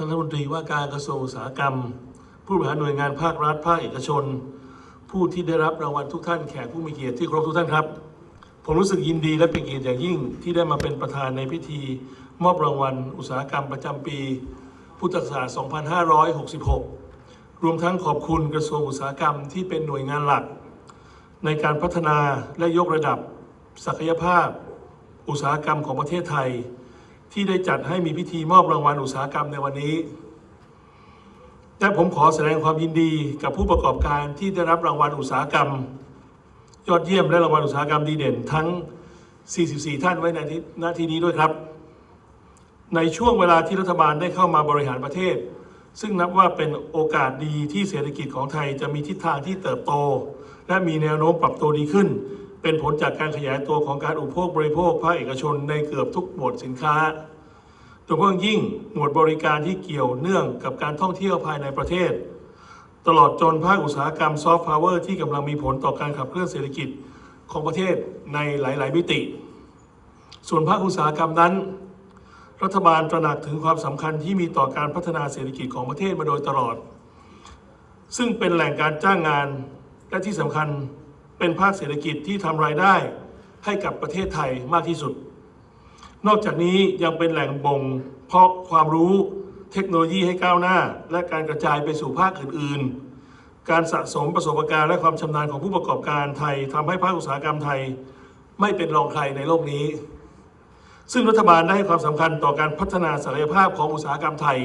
ท่านรัฐมนตรีว่าการกระทรวงอุตสาหกรรม ผู้บริหารหน่วยงานภาครัฐภาคเอกชน ผู้ที่ได้รับรางวัลทุกท่านแขกผู้มีเกียรติที่เคารพทุกท่านครับ ผมรู้สึกยินดีและเป็นเกียรติอย่างยิ่งที่ได้มาเป็นประธานในพิธี มอบรางวัลอุตสาหกรรมประจำปี พุทธศักราช 2566 รวมทั้งขอบคุณกระทรวงอุตสาหกรรมที่เป็นหน่วยงานหลัก ในการพัฒนาและยกระดับ ศักยภาพ อุตสาหกรรมของประเทศไทย ที่ได้จัดให้มีพิธีมอบรางวัลอุตสาหกรรมในวันนี้ และผมขอแสดงความยินดีกับผู้ประกอบการที่ได้รับรางวัลอุตสาหกรรม ยอดเยี่ยมและรางวัลอุตสาหกรรมดีเด่นทั้ง 44 ท่านไว้ในที่หน้าที่นี้ด้วยครับ ในช่วงเวลาที่รัฐบาลได้เข้ามาบริหารประเทศ ซึ่งนับว่าเป็นโอกาสดีที่เศรษฐกิจของไทยจะมีทิศทางที่เติบโต และมีแนวโน้มปรับตัวดีขึ้น เป็นผลจากการขยายตัวของการอุปโภคบริโภคภาคเอกชนในเกือบทุกหมวดสินค้า โดยเฉพาะอย่างยิ่งหมวดบริการที่เกี่ยวเนื่องกับการท่องเที่ยวภายในประเทศ ตลอดจนภาคอุตสาหกรรมซอฟต์พาวเวอร์ที่กำลังมีผลต่อการขับเคลื่อนเศรษฐกิจของประเทศในหลาย ๆ มิติ ส่วนภาคอุตสาหกรรมนั้น รัฐบาลตระหนักถึงความสำคัญที่มีต่อการพัฒนาเศรษฐกิจของประเทศมาโดยตลอด ซึ่งเป็นแหล่งการจ้างงานและที่สำคัญ เป็นภาคเศรษฐกิจที่ทำรายได้ให้กับประเทศไทยมากที่สุด นอกจากนี้ยังเป็นแหล่งบ่งเพาะความรู้เทคโนโลยีให้ก้าวหน้า และการกระจายไปสู่ภาคอื่น ๆ การสะสมประสบการณ์และความชำนาญของผู้ประกอบการไทยทำให้ภาคอุตสาหกรรมไทย ไม่เป็นรองใครในโลกนี้ ซึ่งรัฐบาลได้ให้ความสำคัญต่อการพัฒนาศักยภาพของอุตสาหกรรมไทย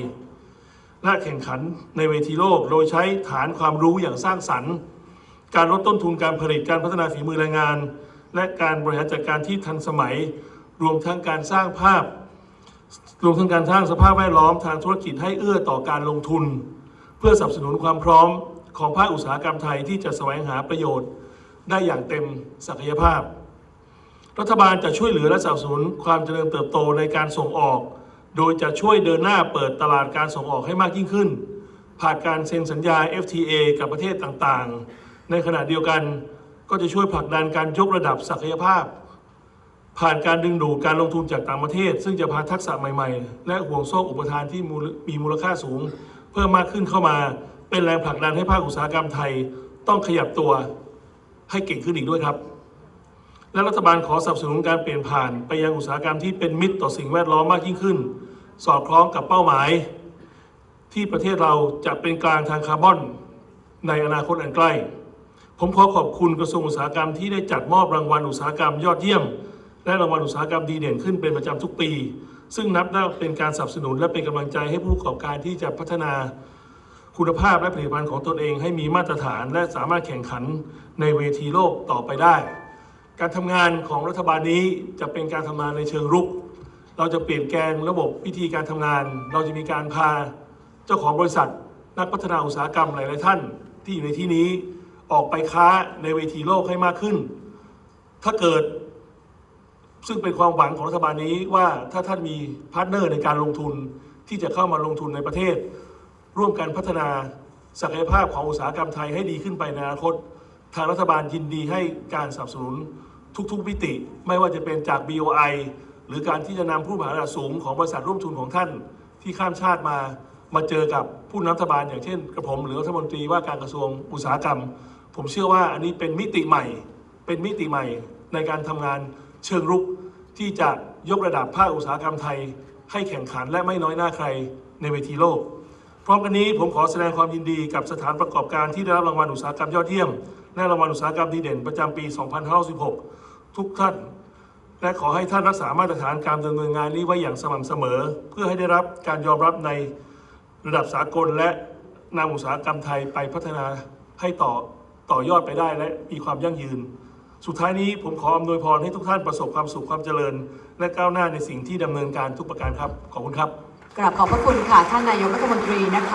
และแข่งขันในเวทีโลก โดยใช้ฐานความรู้อย่างสร้างสรรค์ การลดต้นทุนการผลิตการพัฒนาฝีมือแรงงาน และการบริหารจัดการที่ทันสมัย รวมทั้งการสร้างภาพ รวมทั้งการสร้างสภาพแวดล้อมทางธุรกิจให้เอื้อต่อการลงทุน เพื่อสนับสนุนความพร้อมของภาคอุตสาหกรรมไทยที่จะแสวงหาประโยชน์ ได้อย่างเต็มศักยภาพ รัฐบาลจะช่วยเหลือและสนับสนุนความเจริญเติบโตในการส่งออก โดยจะช่วยเดินหน้าเปิดตลาดการส่งออกให้มากยิ่งขึ้น ผ่านการเซ็นสัญญา FTA กับประเทศต่างๆ ในขณะเดียวกันก็จะช่วยผลักดันการยกระดับศักยภาพ ผ่านการดึงดูดการลงทุนจากต่างประเทศ ซึ่งจะพาทักษะใหม่ๆ และห่วงโซ่อุปทานที่มีมูลค่าสูง เพิ่มมากขึ้นเข้ามาเป็นแรงผลักดันให้ภาคอุตสาหกรรมไทยต้องขยับตัวให้เก่งขึ้นอีกด้วยครับ และรัฐบาลขอสนับสนุนการเปลี่ยนผ่านไปยังอุตสาหกรรมที่เป็นมิตรต่อสิ่งแวดล้อมมากยิ่งขึ้น สอดคล้องกับเป้าหมาย ที่ประเทศเราจะเป็นกลางทางคาร์บอนในอนาคตอันใกล้ ผมขอขอบคุณกระทรวงอุตสาหกรรมที่ได้จัดมอบรางวัลอุตสาหกรรมยอดเยี่ยม และรางวัลอุตสาหกรรมดีเด่นขึ้นเป็นประจำทุกปี ซึ่งนับได้เป็นการสนับสนุนและเป็นกำลังใจให้ผู้ประกอบการที่จะพัฒนาคุณภาพและผลิตภัณฑ์ของตนเองให้มีมาตรฐาน และสามารถแข่งขันในเวทีโลกต่อไปได้ การทำงานของรัฐบาลนี้จะเป็นการทำงานในเชิงรุก เราจะเปลี่ยนแปลงระบบวิธีการทำงาน เราจะมีการพาเจ้าของบริษัท นักพัฒนาอุตสาหกรรมหลาย ๆ ท่านที่อยู่ในที่นี้ ออกไปค้าในเวทีโลกให้มากขึ้น ถ้าเกิด ซึ่งเป็นความหวังของรัฐบาลนี้ว่าถ้าท่านมีพาร์ทเนอร์ในการลงทุนที่จะเข้ามาลงทุนในประเทศ ร่วมกันพัฒนาศักยภาพของอุตสาหกรรมไทยให้ดีขึ้นไปในอนาคต ทางรัฐบาลยินดีให้การสนับสนุนทุกๆมิติ ไม่ว่าจะเป็นจาก BOI หรือการที่จะนำผู้บริหารระดับสูงของบริษัทร่วมทุนของท่านที่ข้ามชาติมามาเจอกับผู้นำรัฐบาลอย่างเช่นกระผมหรือรัฐมนตรีว่าการกระทรวงอุตสาหกรรม ผมเชื่อว่าอันนี้เป็นมิติใหม่ เป็นมิติใหม่ในการทำงานเชิงรุกที่จะยกระดับภาคอุตสาหกรรมไทย ให้แข่งขันและไม่น้อยหน้าใครในเวทีโลก พร้อมกันนี้ผมขอแสดงความยินดีกับสถานประกอบการที่ได้รับรางวัลอุตสาหกรรมยอดเยี่ยม และรางวัลอุตสาหกรรมดีเด่นประจำปี 2516ทุกท่าน และขอให้ท่านรักษามาตรฐานการดำเนินงานนี้ไว้อย่างสม่ำเสมอ เพื่อให้ได้รับการยอมรับในระดับสากลและนำอุตสาหกรรมไทยไปพัฒนาให้ต่อ ต่อยอดไปได้และมีความยั่งยืน สุดท้ายนี้ผมขออำนวยพรให้ทุกท่านประสบความสุขความเจริญ และก้าวหน้าในสิ่งที่ดำเนินการทุกประการครับ ขอบคุณครับ กราบขอบพระคุณค่ะท่านนายกรัฐมนตรีนะคะ